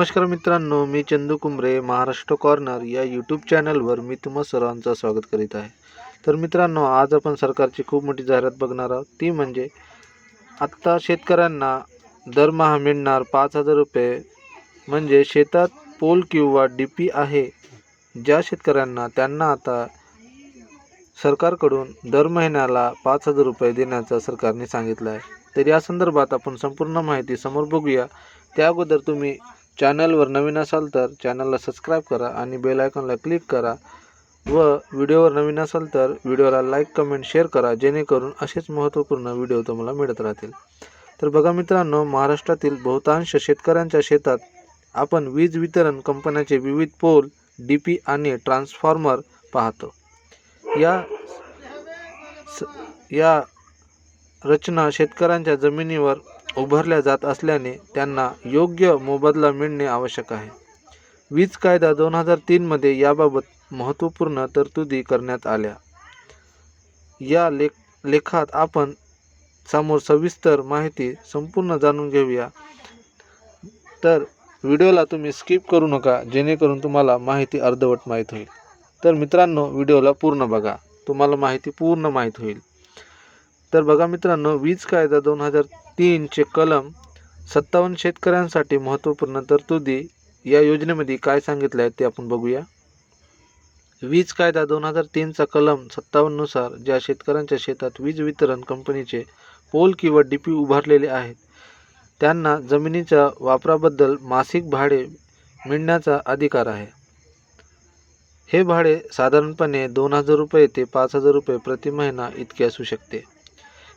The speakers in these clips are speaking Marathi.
नमस्कार मित्रांनो मी चंदू कुंबरे महाराष्ट्र कॉर्नर या यूट्यूब चॅनलवर मी तुम्हा सर्वांचं स्वागत करीत आहे. तर मित्रांनो आज आपण सरकारची खूप मोठी जाहिरात बघणार आहोत. ती म्हणजे आत्ता शेतकऱ्यांना दरमहा मिळणार पाच हजार रुपये म्हणजे शेतात पोल किंवा डी पी आहे. ज्या शेतकऱ्यांना त्यांना आता सरकारकडून दर महिन्याला पाच हजार रुपये देण्याचं सरकारने सांगितलं आहे. तर या संदर्भात आपण संपूर्ण माहिती समोर बघूया. त्या अगोदर तुम्ही चॅनलवर नवीन असाल तर चॅनलला सबस्क्राईब करा आणि बेल आयकॉनला क्लिक करा व व्हिडिओवर नवीन असाल तर व्हिडिओला लाईक कमेंट शेअर करा जेणेकरून असेच महत्त्वपूर्ण व्हिडिओ तुम्हाला मिळत राहतील. तर बघा मित्रांनो महाराष्ट्रातील बहुतांश शेतकऱ्यांच्या शेतात आपण वीज वितरण कंपन्याचे विविध पोल डी पी आणि ट्रान्सफॉर्मर पाहतो. या स या रचना शेतकऱ्यांच्या जमिनीवर उभारल्या जात असल्याने त्यांना योग्य मोबदला मिळणे आवश्यक आहे. वीज कायदा दोन हजार तीनमध्ये याबाबत महत्त्वपूर्ण तरतुदी करण्यात आल्या. या लेख लेखात आपण समोर सविस्तर माहिती संपूर्ण जाणून घेऊया. तर व्हिडिओला तुम्ही स्किप करू नका जेणेकरून तुम्हाला माहिती अर्धवट माहीत होईल. तर मित्रांनो व्हिडिओला पूर्ण बघा. तुम्हाला माहिती पूर्ण माहीत होईल. तर बघा मित्रांनो वीज कायदा दोन हजार तीनचे कलम सत्तावन्न शेतकऱ्यांसाठी महत्त्वपूर्ण तरतुदी या योजनेमध्ये काय सांगितलं आहे ते आपण बघूया. वीज कायदा दोन हजार तीनचा कलम सत्तावन्ननुसार ज्या शेतकऱ्यांच्या शेतात वीज वितरण कंपनीचे पोल किंवा डी पी उभारलेले आहेत त्यांना जमिनीच्या वापराबद्दल मासिक भाडे मिळण्याचा अधिकार आहे. हे भाडे साधारणपणे दोन हजार रुपये ते पाच हजार रुपये प्रति महिना इतके असू शकते.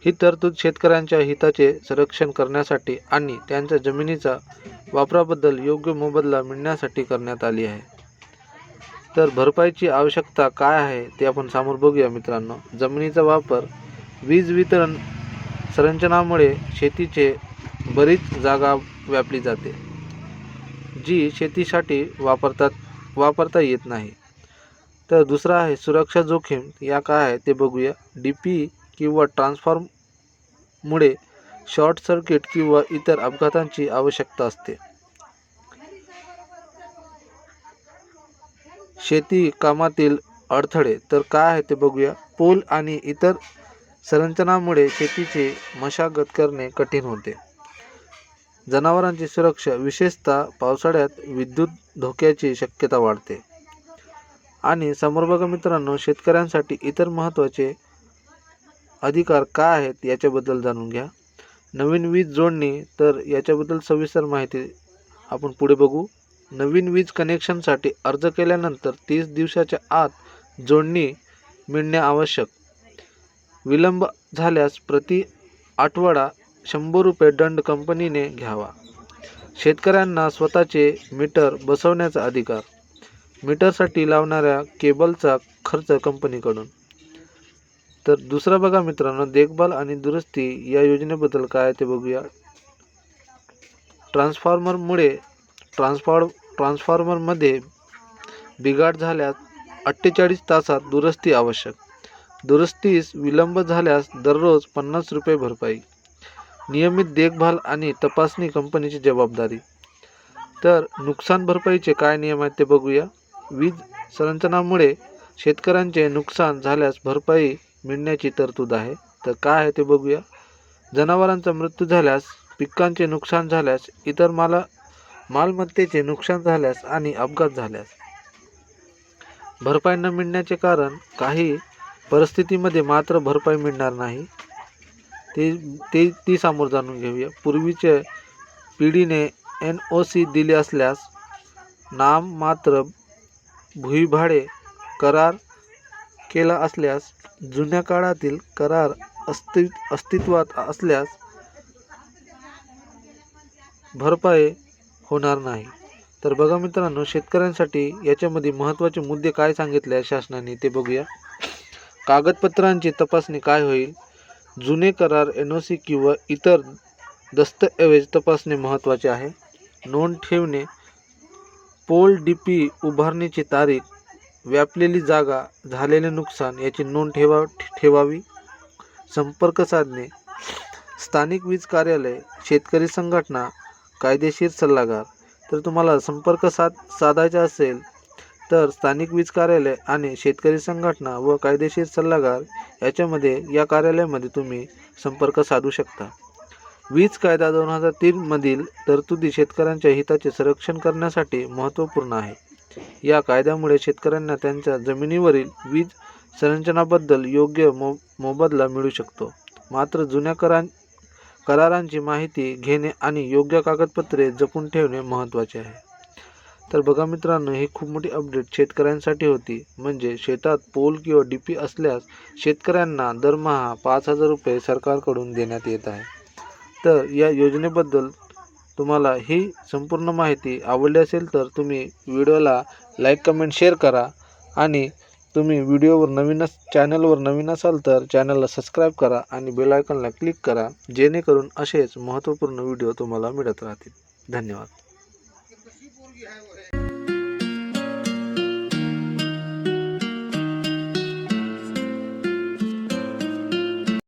ही तरतूद शेतकऱ्यांच्या हिताचे संरक्षण करण्यासाठी आणि त्यांच्या जमिनीचा वापराबद्दल योग्य मोबदला मिळण्यासाठी करण्यात आली आहे. तर भरपाईची आवश्यकता काय आहे ते आपण समोर बघूया मित्रांनो. जमिनीचा वापर वीज वितरण संरचनामुळे शेतीचे बरीच जागा व्यापली जाते जी शेतीसाठी वापरतात वापरता येत नाही. तर दुसरा आहे सुरक्षा जोखीम. या काय आहे ते बघूया. डी पी किंवा ट्रान्सफॉर्म मुळे शॉर्ट सर्किट किंवा इतर अपघातांची आवश्यकता असते. शेती कामातील अडथळे तर काय आहे ते बघूया. पूल आणि इतर संरचनामुळे शेतीची मशागत करणे कठीण होते. जनावरांची सुरक्षा विशेषतः पावसाळ्यात विद्युत धोक्याची शक्यता वाढते. आणि समोर बघा मित्रांनो शेतकऱ्यांसाठी इतर महत्त्वाचे अधिकार काय आहेत याच्याबद्दल जाणून घ्या. नवीन वीज जोडणी तर याच्याबद्दल सविस्तर माहिती आपण पुढे बघू. नवीन वीज कनेक्शनसाठी अर्ज केल्यानंतर तीस दिवसाच्या आत जोडणी मिळणे आवश्यक. विलंब झाल्यास प्रति आठवडा शंभर रुपये दंड कंपनीने घ्यावा. शेतकऱ्यांना स्वतःचे मीटर बसवण्याचा अधिकार. मीटरसाठी लावणाऱ्या केबलचा खर्च कंपनीकडून. तर दुसरा बघा मित्रांनो देखभाल आणि दुरुस्ती या योजनेबद्दल काय ते बघूया. ट्रान्सफॉर्मरमुळे ट्रान्सफॉर्म ट्रान्सफॉर्मरमध्ये बिघाड झाल्यास अठ्ठेचाळीस तासात दुरुस्ती आवश्यक. दुरुस्तीस विलंब झाल्यास दररोज पन्नास रुपये भरपाई. नियमित देखभाल आणि तपासणी कंपनीची जबाबदारी. तर नुकसान भरपाईचे काय नियम आहेत ते बघूया. वीज संरचनामुळे शेतकऱ्यांचे नुकसान झाल्यास भरपाई मिळण्याची तरतूद आहे. तर काय आहे ते बघूया. जनावरांचा मृत्यू झाल्यास पिकांचे नुकसान झाल्यास इतर माला मालमत्तेचे नुकसान झाल्यास आणि अपघात झाल्यास. भरपाई न मिळण्याचे कारण काही परिस्थितीमध्ये मात्र भरपाई मिळणार नाही. ते ते ती समोर जाणून घेऊया. पूर्वीच्या पिढीने एन ओ सी दिले असल्यास नाम मात्र भुईभाडे करार केला असल्यास जुन्या काळातील करार अस्ति अस्तित्वात असल्यास भरपाई होणार नाही. तर बघा मित्रांनो शेतकऱ्यांसाठी याच्यामध्ये महत्त्वाचे मुद्दे काय सांगितले आहे शासनाने ते बघूया. कागदपत्रांची तपासणी काय होईल? जुने करार एन ओ सी किंवा इतर दस्तऐवज तपासणे महत्त्वाचे आहे. नोंद ठेवणे. पोल डी पी उभारणीची तारीख व्यापलेली जागा झालेले नुकसान याची नोंद ठेवा ठेवावी. संपर्क साधणे. स्थानिक वीज कार्यालय शेतकरी संघटना कायदेशीर सल्लागार. तर तुम्हाला संपर्क साध साधायचा असेल तर स्थानिक वीज कार्यालय आणि शेतकरी संघटना व कायदेशीर सल्लागार याच्यामध्ये या कार्यालयामध्ये तुम्ही संपर्क साधू शकता. वीज कायदा दोन हजार तीनमधील तरतुदी शेतकऱ्यांच्या हिताचे संरक्षण करण्यासाठी महत्त्वपूर्ण आहे. या कायद्यामुळे शेतकऱ्यांना त्यांच्या जमिनीवरील वीज संरचनाबद्दल योग्य मो मोबदला मिळू शकतो. मात्र जुन्या करां करारांची माहिती घेणे आणि योग्य कागदपत्रे जपून ठेवणे महत्त्वाचे आहे. तर बघा मित्रांनो ही खूप मोठी अपडेट शेतकऱ्यांसाठी होती. म्हणजे शेतात पोल किंवा डी पी असल्यास शेतकऱ्यांना दरमहा पाच हजार रुपये सरकारकडून देण्यात येत आहे. तर या योजनेबद्दल तुम्हाला ही संपूर्ण माहिती आवडली असेल तर तुम्ही व्हिडिओला लाईक कमेंट शेअर करा. आणि तुम्ही व्हिडिओवर नवीन अस चॅनलवर नवीन असाल तर चॅनलला सबस्क्राईब करा आणि बेलायकॉनला क्लिक करा जेणेकरून असेच महत्त्वपूर्ण व्हिडिओ तुम्हाला मिळत राहतील. धन्यवाद.